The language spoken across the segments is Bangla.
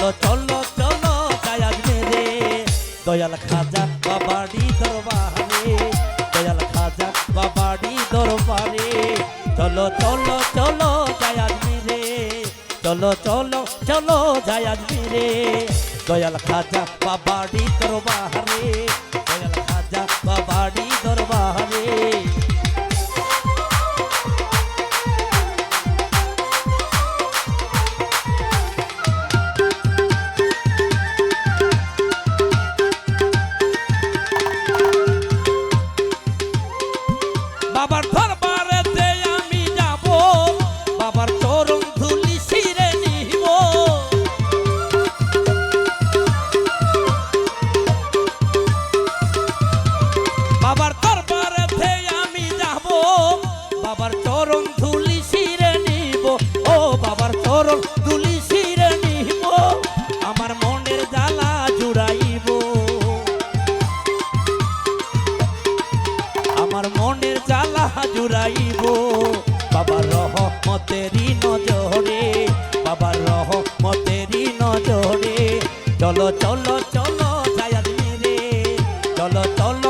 চলো চলো চলো, যাই মেরে। দয়াল খাজা বাবাড়ি দরবারে, দয়াল খাজা বাবাড়ি দরবারে। চলো চলো চলো, যাই মেরে। চলো চলো চলো, যাই মেরে। দয়াল খাজা বাবাড়ি দরবারে। বাবার দরবারেতে আমার মনের জ্বালা জুড়াইব। বাবার রহমতেরই নজরে, বাবার রহমতেরই নজরে। চলো চলো চলো জায়াদ রে। চলো চলো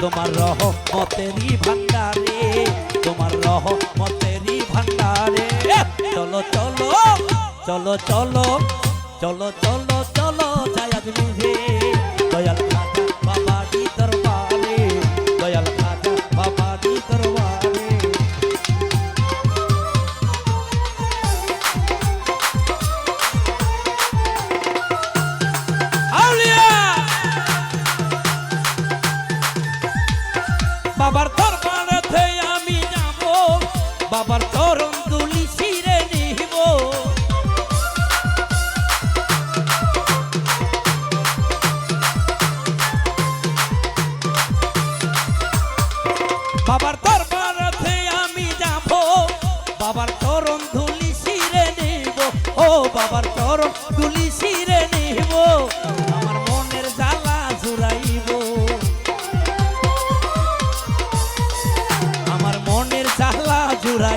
তোমার রহমতেরই ভান্ডারে তোমার রহমতেরই ভান্ডারে চলো চলো চলো চলো চলো চলো বাবার দরবারেতে আমি যাব। বাবার শিরে নিব। বাবার আমি যাব। বাবার চরণ ধুলি শিরে নিব। ও বাবার চরণ ধুলি জ্বালা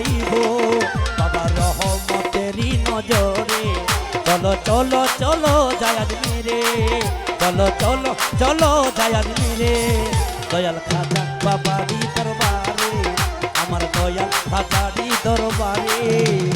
বাবা রহমতেরি নজরে। চলো চলো চলো যায় আজমিরে চলো চলো চলো যায় আজমিরে দয়াল খাজা বাবারি দরবারে, আমার দয়াল খাজারি দরবারে।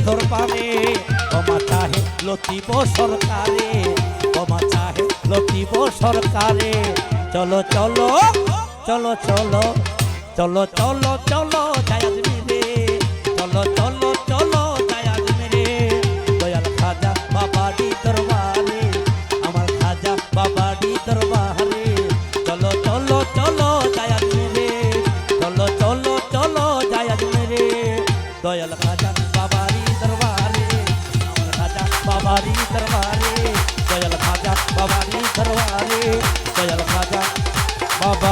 তোর দরবারে ক্ষমা চাহে লতিব সরকারে ক্ষমা চাহে লতিব সরকারে চলো চলো চলো চলো চলো চলো চলো যাই আজমিরে চলো চলো চলো যাই আজমিরে দয়াল খাজা বাবাডি দরবারে আমার খাজা বাবাডি দরবারে চলো চলো চলো যাই আজমিরে চলো চলো চলো যাই আজমিরে দয়াল খাজা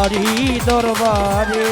তোমারই দরবারে।